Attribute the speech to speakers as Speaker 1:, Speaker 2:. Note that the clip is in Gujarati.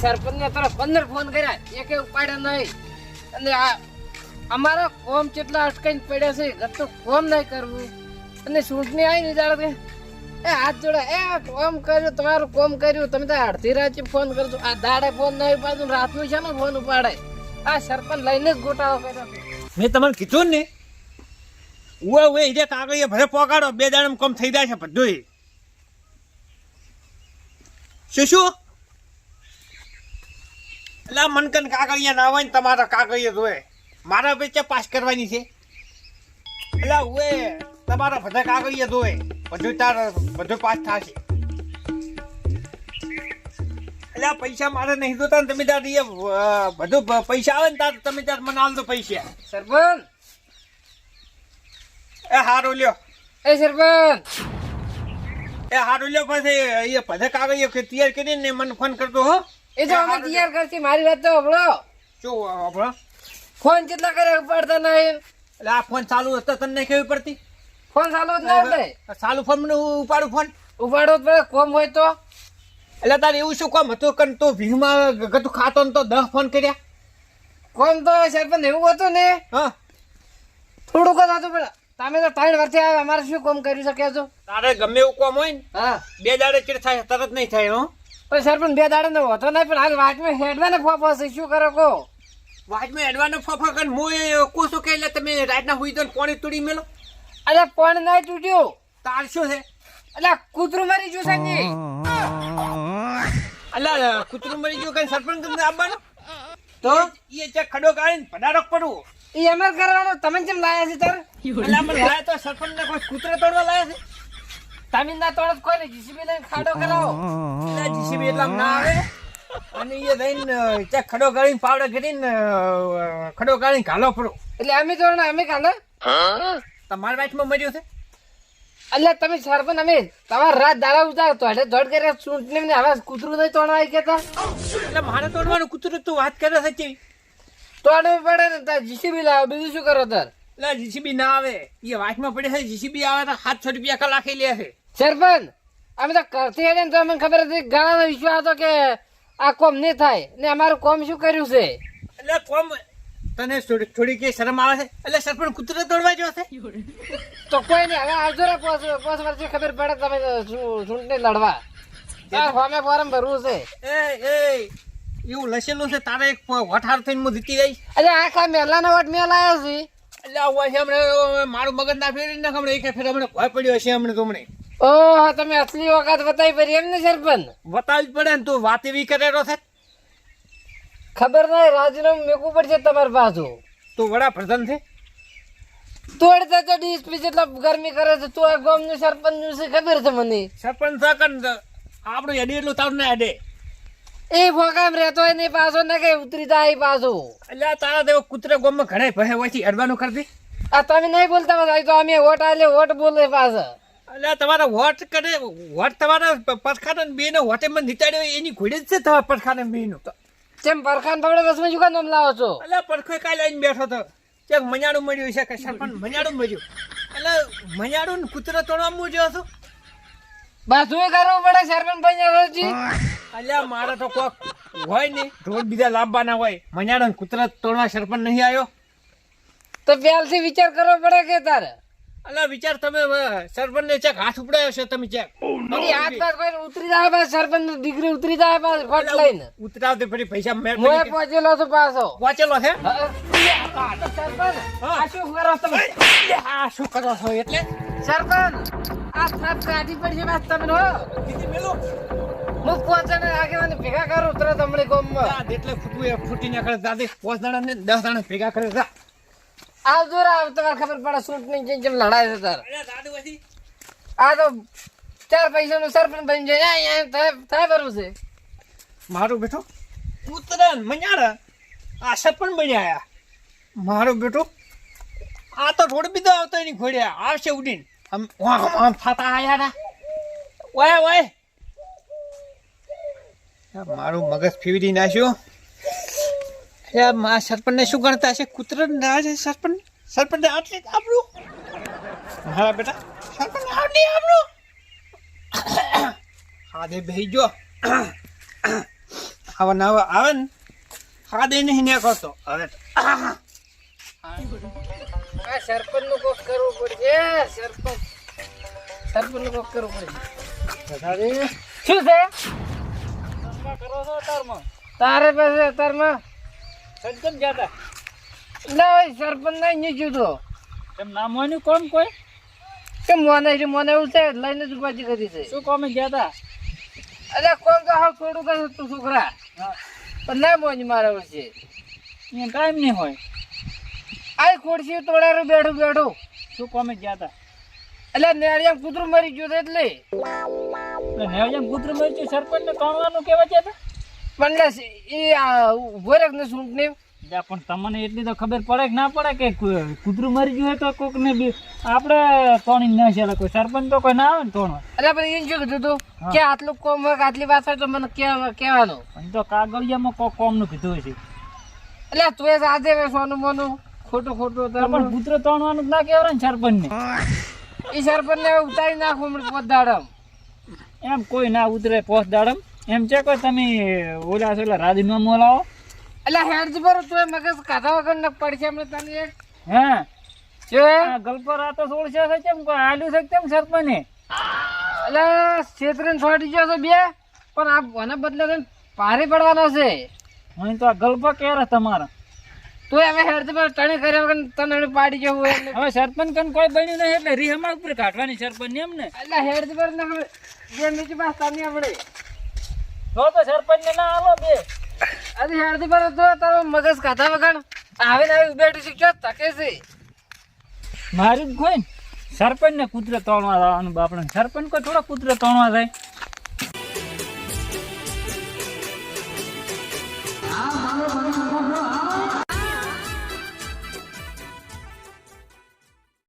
Speaker 1: સરપંચને તરફ પંદર ફોન કર્યા. એકે ઉપાડ્યા નહીં. અને આ અમારા કોમ કેટલા અટકાઈને પડ્યા છે ગતું કોમ નહીં કરવું. અને ચૂંટણી આવી ને જાણે એ હાથ જોડે, એ કોમ કર્યું, તમારું કોમ કર્યું. તમે તો અડધી રાતે ફોન કરજો. આ દાડે ફોન નહીં ઉપાડતું, રાતનું છે ને ફોન ઉપાડે? આ સરપંચ લઈને જ ગોટાળો કર્યો
Speaker 2: મેં તમને કીધું ને, ઉવે ઉવે ઈજે કાગળીએ ભરે પોકાડો બે દાડમ કમ થઈ જાય છે બધું શું શું? એટલે મનકન કાગળિયા ના હોય ને તમારા કાગળિયા જોવે. મારા વેચે પાસ કરવાની છે? એટલે ઉવે તમારા બધા કાગળિયા જોવે. બધું તાર બધું પાસ થશે. એટલે પૈસા મારે નહીં જોતા ને તમે તાર એ બધું પૈસા આવે ને તાર તમે તાર મને આલ દો પૈસા.
Speaker 1: સરપંચ!
Speaker 2: એ હારું લ્યો.
Speaker 1: એ સરપંચ!
Speaker 2: એ હારું લ્યો પછી એ બધા કાગળિયો કે તૈયાર કરીને ને મને ફોન કરતો હો.
Speaker 1: એ તો અમે તૈયાર કરશે. મારી વાત તો હબળો
Speaker 2: શું આપણો.
Speaker 1: ફોન કેટલા કરે ઉપાડતા નહીં
Speaker 2: એટલે આ ફોન ચાલુ હતો તને નહીં કેવી પડતી?
Speaker 1: ફોન ચાલુ જ ના એટલે.
Speaker 2: ચાલુ ફોન મને ઉપાડું ફોન.
Speaker 1: ઉપાડો તો પડે કોમ હોય તો.
Speaker 2: એટલે તારે એવું શું કોમ હતું? કે તો ભીમાં ગતું ખાતો ને તો દસ ફોન કર્યા.
Speaker 1: કોમ તો સરપંચ એવું હતું ને?
Speaker 2: હા.
Speaker 1: થોડુંક જ હતું પેલા તમે તો ત્રણ વર્ષે આવે અમારે શું કોમ કરી શક્યા છો
Speaker 2: તારે ગમે એવું કોમ હોય ને
Speaker 1: હા.
Speaker 2: બે દાડે ચીડ થાય તરત નહીં થાય હો.
Speaker 1: પણ સરપંચ બે દાડે નો હતો નહીં પણ હાલ વાંચમાં હેડવા ને ફોફો છે શું કરો કો
Speaker 2: વાજમાં એડવાનો ફફા કન હું કોસો કે એટલે તમે રાતના હુઈ દો ને પાણી તૂડી મેલો.
Speaker 1: અરે પણ નહીં તૂટ્યું.
Speaker 2: તાર શું છે?
Speaker 1: એટલે કૂતરું મરી ગયું સંગી
Speaker 2: અલા કૂતરું મરી ગયું કઈ સરપંચ તમને આપવાનો?
Speaker 1: તો
Speaker 2: એ ચેક ખડો કાઢીને પડારો પડો
Speaker 1: એ એમ કરવાનો. તમે કેમ લાયા છે તાર?
Speaker 2: એટલે આપણે લાયા તો સરપંચને કોઈ કૂતરો તોડવા લાયા છે?
Speaker 1: તમે તોડત કોઈ ને જીસીબી લઈને ખાડો કરાવો.
Speaker 2: જીસીબી એટલા ના આવે. અને એ રહીને ત્યાં ખડો ગાળીને પાવડા કરીને ખડો ગાળીને ઘાલો પડો.
Speaker 1: એટલે અમે તોડ અમે કાલે
Speaker 2: તમારા વાઇટમાં મર્યું છે?
Speaker 1: એટલે તમે સરપંચ અમે તમારા રાત દાડા ઉતાર તો એટલે દોડ કરે ચૂંટણી હવે કૂતરું નહીં તોડવા કેતા
Speaker 2: એટલે મારે તોડવાનું કૂતરું તું વાત કરે છે
Speaker 1: તોડવું પડે ને તાર જીસીબી લાવો બીજું શું કરો તાર?
Speaker 2: એટલે જીસીબી ના આવે. એ વાતમાં પડે છે જીસીબી આવે તો સાતસો રૂપિયા કલાકે લે છે.
Speaker 1: સરપંચ અમે તો કરતી હતી ને તો અમને ખબર હતી ઘણા વિશ્વાસ હતો કે આ કોમ નહીં થાય. ને અમારું કોમ શું કર્યું છે?
Speaker 2: એટલે કોમ તને થોડી કે શરમ આવે છે? એટલે સરપંચ કૂતરો દોડવા જો છે?
Speaker 1: તો કોઈ નહીં હવે આવજો ને પોસ વર્ષે ખબર પડે તમે ચૂંટણી લડવા. ફોર્મે ફોર્મ ભરવું છે.
Speaker 2: એ એ એવું લસેલું છે તારે એક વઠાર થઈને હું જીતી જઈશ.
Speaker 1: અરે આખા મેલાનો વટ મેલ આવ્યા છે.
Speaker 2: એટલે હોય છે હમણાં મારું મગજ ના ફેરી નાખ હમણાં એક ફેર હમણાં ભય પડ્યો હશે હમણાં તો હમણાં.
Speaker 1: ઓહો તમે અસલી વખત બતાવી પડી એમ ને સરપંચ
Speaker 2: બતાવવી પડે ને તું વાત એવી કરેલો છે?
Speaker 1: ખબર નહીં રાજીનામું મેકવું પડશે તમારે પાછું.
Speaker 2: તું વડાપ્રધાન છે?
Speaker 1: તોડતા તો ડીએસપી જેટલા ગરમી કરે છે તું આ ગામનું સરપંચનું છે ખબર છે મને.
Speaker 2: સરપંચ સાકન આપણું હેડી એટલું તારું ના હેડે
Speaker 1: એ ભોગામ રહેતો હોય નહીં પાછો ને કઈ ઉતરી જાય પાછો.
Speaker 2: એટલે તારા દેવો કૂતરા ગોમમાં ઘણા ભય હોય છે અડવાનું કરી દે
Speaker 1: આ તમે નહીં બોલતા બસ તો અમે વોટ આલે વોટ બોલે પાછા.
Speaker 2: એટલે તમારા વોટ કરે વોટ તમારા પરખાન બે નો વોટે મને નીચાડ્યો એની ઘોડે જ છે તમારા પરખાન બે નું
Speaker 1: કેમ પરખાન પકડે દસમાં જુકા નામ લાવો છો?
Speaker 2: એટલે પરખો કાલે આવીને બેઠો તો. ક્યાંક મજાડું મળ્યું છે કે સરપંચ મજાડું મળ્યું. એટલે મજાડું ને કૂતરો તોડવા મૂજ્યો છું?
Speaker 1: બાજુ કરવું પડે સરપંચ ભાઈ
Speaker 2: અલ્યા મારે તો કોક હોય ને રોજ બીજા લાવવાના હોય. મજાડો કુતરા તોડવા સરપંચ નહીં આવ્યો?
Speaker 1: તો પહેલથી વિચાર કરવો પડે કે તારે?
Speaker 2: અલ્યા વિચાર તમે સરપંચ ને ચેક હાથ ઉપડાયો છે તમે ચેક
Speaker 1: એ હાથ પાસ ભાઈ ઉતરી જાય પાસ સરપંચ દીકરી ઉતરી જાય પાસ ફટ લઈને.
Speaker 2: ઉતરાવતે ફરી પૈસા મેળ
Speaker 1: મોએ પહોંચેલો છું પાછો.
Speaker 2: પહોંચેલો છે?
Speaker 1: સરપંચ આ શું કરો તમે?
Speaker 2: આ શું કરો છો એટલે?
Speaker 1: સરપંચ! સાપ કાઢી પડશે વાત તમે હો
Speaker 2: કીધી મેલું
Speaker 1: હું. પહોંચે ને આગેવાને ભેગા કરું તરત તમને ગામમાં.
Speaker 2: એટલે ફૂટવું ફૂટી નીકળે દાદી પાંચ દાડા ને દસ દાડા ભેગા કરે જા.
Speaker 1: આવજો રાવ તમારે ખબર પડે ચૂંટણી જેમ જેમ લડાય છે તાર. આ તો ચાર પૈસા નું સરપંચ બની જાય થાય બરું છે.
Speaker 2: મારું બેટો ઉતરણ મજાડા આ સરપંચ બન્યા આયા. મારું બેટો? આ તો થોડું બીજો આવતો એની ઘોડ્યા આવશે ઉડીને. આમ આમ થતા આયા ના ઓય મારું મગજ ફેવરી નાખ્યો. મા સરપંચને શું ગણતા હશે? કૂતરો ના છે સરપંચ? સરપંચને આટલી આપણું મારા બેટા સરપંચ આટલી આપણું દે બેહી જો
Speaker 3: હવે નવા આવે ને નહીં ને કરતો. હવે
Speaker 1: આ સરપંચનું કોક કરવું પડશે. સરપંચ સરપંચ. નું કોક કરવું પડશે. શું છે?
Speaker 3: કરો છો તારમાં
Speaker 1: તારે પાસે તારમાં
Speaker 3: સંકમ જાતા?
Speaker 1: ના હોય સરપંચ ના નહીં જુદો
Speaker 3: એમ નામ હોય કોણ કોઈ?
Speaker 1: કે મોને છે? મોને એવું છે? લઈને જ ઉપાજી કરી છે.
Speaker 3: શું કોમે ગયા
Speaker 1: અરે કોણ તો હાવ થોડું કહે તું છોકરા. પણ ના મોજ મારે છે
Speaker 3: હતા ટાઈમ નહીં હોય.
Speaker 1: આ ખુરશી તોડારું બેઠું બેઠું.
Speaker 3: શું કોમે ગયા હતા
Speaker 1: એટલે નેળિયા કૂતરું મરી ગયું છે એટલે.
Speaker 3: એટલે નેવજમ મરી મરચું સરપંચને કાણવાનું કેવા છે
Speaker 1: પણ એ આ ઊભો ને સૂંટ ને
Speaker 3: પણ તમને એટલી તો ખબર પડે કે ના પડે કે કૂતરું મરી ગયું હોય તો કોક ને બી આપણે કોણી ના છે કોઈ સરપંચ તો કોઈ ના આવે ને તોણવા.
Speaker 1: એટલે પણ એમ શું કીધું તું. કે આટલું કોમ હોય આટલી વાત હોય તો મને કેવા કહેવાનું
Speaker 3: પણ તો કાગળિયામાં કોક કોમનું કીધું હશે
Speaker 1: એટલે તું એ સાથે વે સોનું મોનું ખોટું ખોટો
Speaker 3: પણ
Speaker 1: તારું.
Speaker 3: પુત્ર તોણવાનું જ ના કહેવાય ને સરપંચને.
Speaker 1: એ સરપંચ ને ઉતારી નાખો હમણાં પોત દાડમ.
Speaker 3: એમ કોઈ ના ઉતરે પોત દાડમ. એમ છે કે તમે ઓલા છે ઓલા રાજીનામું મોલાવો
Speaker 1: એટલે હેડ પર તું મગજ કાઢા વગર ને પડશે હમણાં તને એક
Speaker 3: હે?
Speaker 1: જો એ?
Speaker 3: આ તો સોળશે છે કેમ કોઈ આલ્યું છે કેમ સરપંચે?
Speaker 1: એટલે છેતરીને છોડી ગયો છે બે. પણ આ આના બદલે પારી ભારે પડવાનો છે.
Speaker 3: હું તો આ ગલ્પા ક્યારે તમારા.
Speaker 1: તું અમે હેડ પર ટણી કર્યા વગર તને પાડી જવું એટલે.
Speaker 3: હવે સરપંચ કન કોઈ બન્યું નહીં એટલે રી અમારા ઉપર કાઢવાની સરપંચ એમ ને.
Speaker 1: એટલે હેડ પર ને હવે જે નીચે પાસ તાની આપણે
Speaker 3: તો તો સરપંચ ને ના આવો બે.
Speaker 1: અરે હેડ પર તો તારો મગજ કાઢા વગર આવીને આવી બેઠું શીખ્યો તકે છે.
Speaker 3: મારી કોઈ સરપંચ ને. કૂતરે તોડવા જવાનું બાપડે. સરપંચ કોઈ થોડા કૂતરે તોડવા જાય.